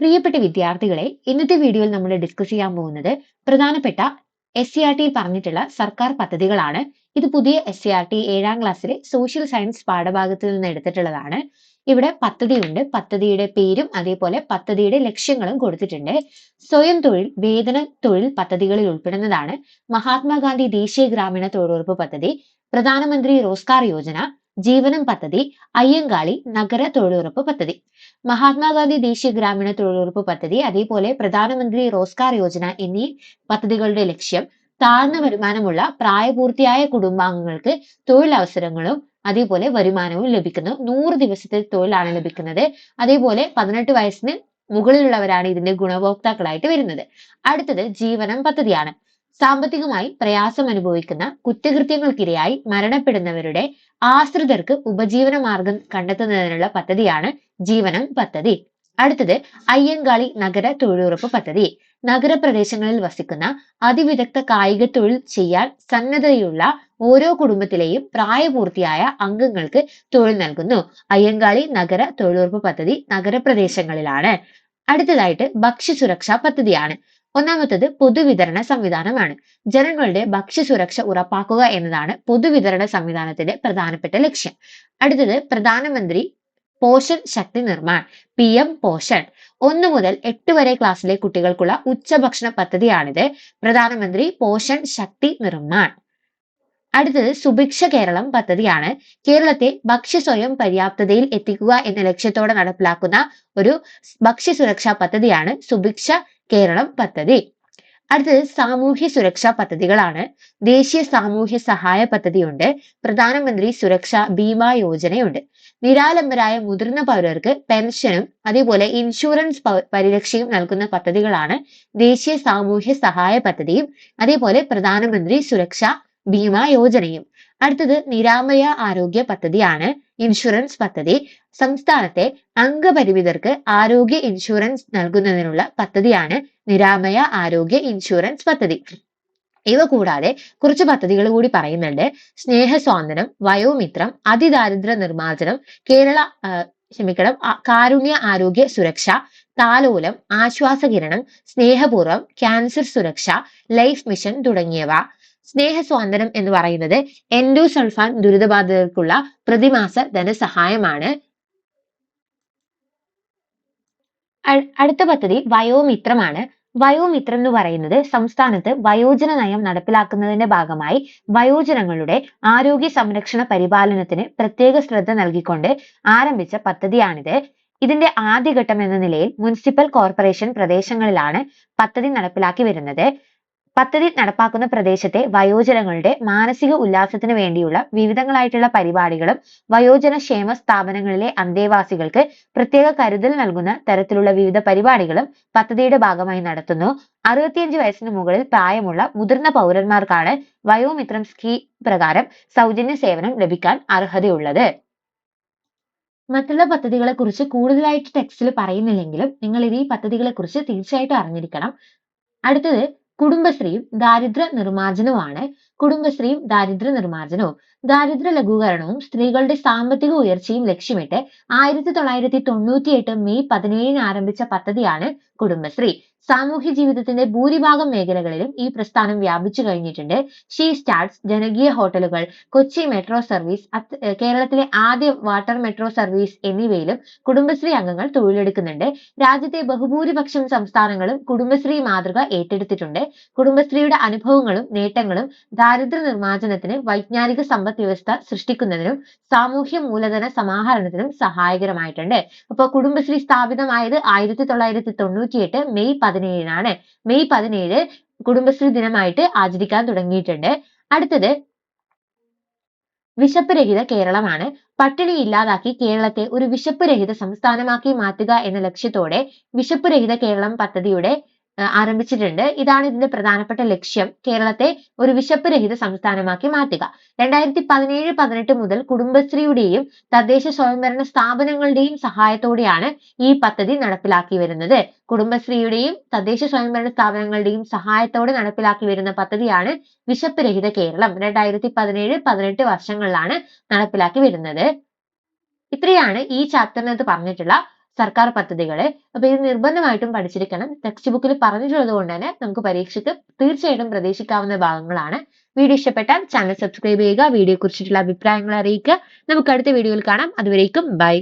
പ്രിയപ്പെട്ട വിദ്യാർത്ഥികളെ ഇന്നത്തെ വീഡിയോയിൽ നമ്മൾ ഡിസ്കസ് ചെയ്യാൻ പോകുന്നത് പ്രധാനപ്പെട്ട എസ് സി ആർ ടിയിൽ പറഞ്ഞിട്ടുള്ള സർക്കാർ പദ്ധതികളാണ്. ഇത് പുതിയ എസ് സി ആർ ടി ഏഴാം ക്ലാസ്സിലെ സോഷ്യൽ സയൻസ് പാഠഭാഗത്തിൽ നിന്ന് എടുത്തിട്ടുള്ളതാണ്. ഇവിടെ പദ്ധതിയുണ്ട്. പദ്ധതിയുടെ പേരും അതേപോലെ പദ്ധതിയുടെ ലക്ഷ്യങ്ങളും കൊടുത്തിട്ടുണ്ട്. സ്വയം തൊഴിൽ വേതന തൊഴിൽ പദ്ധതികളിൽ ഉൾപ്പെടുന്നതാണ് മഹാത്മാഗാന്ധി ദേശീയ ഗ്രാമീണ തൊഴിലുറപ്പ് പദ്ധതി പ്രധാനമന്ത്രി റോസ്കാർ യോജന ജീവനം പദ്ധതി അയ്യങ്കാളി നഗര തൊഴിലുറപ്പ് പദ്ധതി. മഹാത്മാഗാന്ധി ദേശീയ ഗ്രാമീണ തൊഴിലുറപ്പ് പദ്ധതി അതേപോലെ പ്രധാനമന്ത്രി റോസ്കാർ യോജന എന്നീ പദ്ധതികളുടെ ലക്ഷ്യം താഴ്ന്ന വരുമാനമുള്ള പ്രായപൂർത്തിയായ കുടുംബാംഗങ്ങൾക്ക് തൊഴിലവസരങ്ങളും അതേപോലെ വരുമാനവും ലഭിക്കുന്നു. നൂറ് ദിവസത്തെ തൊഴിലാണ് ലഭിക്കുന്നത്. അതേപോലെ പതിനെട്ട് വയസ്സിന് മുകളിലുള്ളവരാണ് ഇതിന്റെ ഗുണഭോക്താക്കളായിട്ട് വരുന്നത്. അടുത്തത് ജീവനം പദ്ധതിയാണ്. സാമ്പത്തികമായി പ്രയാസം അനുഭവിക്കുന്ന കുറ്റകൃത്യങ്ങൾക്കിരയായി മരണപ്പെടുന്നവരുടെ ആശ്രിതർക്ക് ഉപജീവന മാർഗം കണ്ടെത്തുന്നതിനുള്ള പദ്ധതിയാണ് ജീവനം പദ്ധതി. അടുത്തത് അയ്യങ്കാളി നഗര തൊഴിലുറപ്പ് പദ്ധതി. നഗരപ്രദേശങ്ങളിൽ വസിക്കുന്ന അതിവിദഗ്ധ കായിക തൊഴിൽ ചെയ്യാൻ സന്നദ്ധതയുള്ള ഓരോ കുടുംബത്തിലെയും പ്രായപൂർത്തിയായ അംഗങ്ങൾക്ക് തൊഴിൽ നൽകുന്നു. അയ്യങ്കാളി നഗര തൊഴിലുറപ്പ് പദ്ധതി നഗരപ്രദേശങ്ങളിലാണ്. അടുത്തതായിട്ട് ഭക്ഷ്യസുരക്ഷാ പദ്ധതിയാണ്. ഒന്നാമത്തത് പൊതുവിതരണ സംവിധാനമാണ്. ജനങ്ങളുടെ ഭക്ഷ്യസുരക്ഷ ഉറപ്പാക്കുക എന്നതാണ് പൊതുവിതരണ സംവിധാനത്തിന്റെ പ്രധാനപ്പെട്ട ലക്ഷ്യം. അടുത്തത് പ്രധാനമന്ത്രി പോഷൺ ശക്തി നിർമ്മാൺ പി എം പോഷൺ. ഒന്ന് മുതൽ എട്ട് വരെ ക്ലാസ്സിലെ കുട്ടികൾക്കുള്ള ഉച്ചഭക്ഷണ പദ്ധതിയാണിത്. പ്രധാനമന്ത്രി പോഷൺ ശക്തി നിർമ്മാൺ. അടുത്തത് സുഭിക്ഷ കേരളം പദ്ധതിയാണ്. കേരളത്തെ ഭക്ഷ്യ സ്വയം പര്യാപ്തതയിൽ എത്തിക്കുക എന്ന ലക്ഷ്യത്തോടെ നടപ്പിലാക്കുന്ന ഒരു ഭക്ഷ്യസുരക്ഷാ പദ്ധതിയാണ് സുഭിക്ഷ കേരളം പദ്ധതി. അടുത്തത് സാമൂഹ്യ സുരക്ഷാ പദ്ധതികളാണ്. ദേശീയ സാമൂഹ്യ സഹായ പദ്ധതിയുണ്ട്. പ്രധാനമന്ത്രി സുരക്ഷാ ബീമാ യോജനയുണ്ട്. നിരാലംബരായ മുതിർന്ന പൗരർക്ക് പെൻഷനും അതേപോലെ ഇൻഷുറൻസ് പരിരക്ഷയും നൽകുന്ന പദ്ധതികളാണ് ദേശീയ സാമൂഹ്യ സഹായ പദ്ധതിയും. അതേപോലെ പ്രധാനമന്ത്രി സുരക്ഷാ ബീമാ യോജനയും. അടുത്തത് നിരാമയ ആരോഗ്യ പദ്ധതിയാണ് ഇൻഷുറൻസ് പദ്ധതി. സംസ്ഥാനത്തെ അംഗപരിമിതർക്ക് ആരോഗ്യ ഇൻഷുറൻസ് നൽകുന്നതിനുള്ള പദ്ധതിയാണ് നിരാമയ ആരോഗ്യ ഇൻഷുറൻസ് പദ്ധതി. ഇവ കൂടാതെ കുറച്ച് പദ്ധതികൾ കൂടി പറയുന്നുണ്ട്. സ്നേഹസ്വാന്തനം വയോമിത്രം അതിദാരിദ്ര്യ നിർമ്മാർജനം കേരള ക്ഷമിക്കണം കാരുണ്യ ആരോഗ്യ സുരക്ഷ താലോലം ആശ്വാസകിരണം സ്നേഹപൂർവം ക്യാൻസർ സുരക്ഷ ലൈഫ് മിഷൻ തുടങ്ങിയവ. സ്നേഹസ്വാന്തനം എന്ന് പറയുന്നത് എൻഡോസൾഫാൻ ദുരിതബാധിതർക്കുള്ള പ്രതിമാസ ധനസഹായമാണ്. അടുത്ത പദ്ധതി വയോമിത്രമാണ്. വയോമിത്രം എന്ന് പറയുന്നത് സംസ്ഥാനത്ത് വയോജന നയം നടപ്പിലാക്കുന്നതിന്റെ ഭാഗമായി വയോജനങ്ങളുടെ ആരോഗ്യ സംരക്ഷണ പരിപാലനത്തിന് പ്രത്യേക ശ്രദ്ധ നൽകിക്കൊണ്ട് ആരംഭിച്ച പദ്ധതിയാണിത്. ഇതിന്റെ ആദ്യഘട്ടം എന്ന നിലയിൽ മുനിസിപ്പൽ കോർപ്പറേഷൻ പ്രദേശങ്ങളിലാണ് പദ്ധതി നടപ്പിലാക്കി വരുന്നത്. പദ്ധതി നടപ്പാക്കുന്ന പ്രദേശത്തെ വയോജനങ്ങളുടെ മാനസിക ഉല്ലാസത്തിന് വേണ്ടിയുള്ള വിവിധങ്ങളായിട്ടുള്ള പരിപാടികളും വയോജന ക്ഷേമ സ്ഥാപനങ്ങളിലെ അന്തേവാസികൾക്ക് പ്രത്യേക കരുതൽ നൽകുന്ന തരത്തിലുള്ള വിവിധ പരിപാടികളും പദ്ധതിയുടെ ഭാഗമായി നടത്തുന്നു. അറുപത്തിയഞ്ച് വയസ്സിന് മുകളിൽ പ്രായമുള്ള മുതിർന്ന പൗരന്മാർക്കാണ് വയോമിത്രം സ്കീം പ്രകാരം സൗജന്യ സേവനം ലഭിക്കാൻ അർഹതയുള്ളത്. മറ്റുള്ള പദ്ധതികളെ കുറിച്ച് കൂടുതലായിട്ട് ടെക്സ്റ്റിൽ പറയുന്നില്ലെങ്കിലും നിങ്ങൾ ഈ പദ്ധതികളെ കുറിച്ച് തീർച്ചയായിട്ടും അറിഞ്ഞിരിക്കണം. അടുത്തത് കുടുംബശ്രീയും ദാരിദ്ര നിർമ്മാർജനവുമാണ് കുടുംബശ്രീയും ദാരിദ്ര്യ നിർമ്മാർജനവും ദാരിദ്ര്യ ലഘൂകരണവും സ്ത്രീകളുടെ സാമ്പത്തിക ഉയർച്ചയും ലക്ഷ്യമിട്ട് ആയിരത്തി തൊള്ളായിരത്തി തൊണ്ണൂറ്റി എട്ട് മെയ് പതിനേഴിന് ആരംഭിച്ച പദ്ധതിയാണ് കുടുംബശ്രീ. സാമൂഹ്യ ജീവിതത്തിന്റെ ഭൂരിഭാഗം മേഖലകളിലും ഈ പ്രസ്ഥാനം വ്യാപിച്ചു കഴിഞ്ഞിട്ടുണ്ട്. ഷീ സ്റ്റാർട്സ് ജനകീയ ഹോട്ടലുകൾ കൊച്ചി മെട്രോ സർവീസ് കേരളത്തിലെ ആദ്യ വാട്ടർ മെട്രോ സർവീസ് എന്നിവയിലും കുടുംബശ്രീ അംഗങ്ങൾ തൊഴിലെടുക്കുന്നുണ്ട്. രാജ്യത്തെ ബഹുഭൂരിപക്ഷം സംസ്ഥാനങ്ങളും കുടുംബശ്രീ മാതൃക ഏറ്റെടുത്തിട്ടുണ്ട്. കുടുംബശ്രീയുടെ അനുഭവങ്ങളും നേട്ടങ്ങളും ദാരിദ്ര്യ നിർമ്മാർജനത്തിന് വൈജ്ഞാനിക സമ്പദ് വ്യവസ്ഥ സൃഷ്ടിക്കുന്നതിനും സാമൂഹ്യ മൂലധന സമാഹരണത്തിനും സഹായകരമായിട്ടുണ്ട്. അപ്പോൾ കുടുംബശ്രീ സ്ഥാപിതമായത് ആയിരത്തി തൊള്ളായിരത്തി തൊണ്ണൂറ്റിയെട്ട് മെയ് പതിനേഴിനാണ്. മെയ് പതിനേഴ് കുടുംബശ്രീ ദിനമായിട്ട് ആചരിക്കാൻ തുടങ്ങിയിട്ടുണ്ട്. അടുത്തത് വിശപ്പ് രഹിത കേരളമാണ്. പട്ടിണി ഇല്ലാതാക്കി കേരളത്തെ ഒരു വിശപ്പ് രഹിത സംസ്ഥാനമാക്കി മാറ്റുക എന്ന ലക്ഷ്യത്തോടെ വിശപ്പ് രഹിത കേരളം പദ്ധതിയുടെ ആരംഭിച്ചിട്ടുണ്ട്. ഇതാണ് ഇതിന്റെ പ്രധാനപ്പെട്ട ലക്ഷ്യം. കേരളത്തെ ഒരു വിശപ്പ് രഹിത സംസ്ഥാനമാക്കി മാറ്റുക. രണ്ടായിരത്തി പതിനേഴ് പതിനെട്ട് മുതൽ കുടുംബശ്രീയുടെയും തദ്ദേശ സ്വയംഭരണ സ്ഥാപനങ്ങളുടെയും സഹായത്തോടെയാണ് ഈ പദ്ധതി നടപ്പിലാക്കി വരുന്നത്. കുടുംബശ്രീയുടെയും തദ്ദേശ സ്വയംഭരണ സ്ഥാപനങ്ങളുടെയും സഹായത്തോടെ നടപ്പിലാക്കി വരുന്ന പദ്ധതിയാണ് വിശപ്പ് രഹിത കേരളം. രണ്ടായിരത്തി പതിനേഴ് പതിനെട്ട് വർഷങ്ങളിലാണ് നടപ്പിലാക്കി വരുന്നത്. ഇത്രയാണ് ഈ ചാപ്റ്ററിനകത്ത് പറഞ്ഞിട്ടുള്ള സർക്കാർ പദ്ധതികളെ അപ്പൊ ഇത് നിർബന്ധമായിട്ടും പഠിച്ചിരിക്കണം. ടെക്സ്റ്റ് ബുക്കിൽ പറഞ്ഞിട്ടുള്ളത് കൊണ്ട് തന്നെ നമുക്ക് പരീക്ഷയ്ക്ക് തീർച്ചയായിട്ടും പ്രതീക്ഷിക്കാവുന്ന ഭാഗങ്ങളാണ്. വീഡിയോ ഇഷ്ടപ്പെട്ടാൽ ചാനൽ സബ്സ്ക്രൈബ് ചെയ്യുക വീഡിയോ കുറിച്ചിട്ടുള്ള അഭിപ്രായങ്ങൾ അറിയിക്കുക. നമുക്ക് അടുത്ത വീഡിയോയിൽ കാണാം. അതുവരേക്കും ബൈ.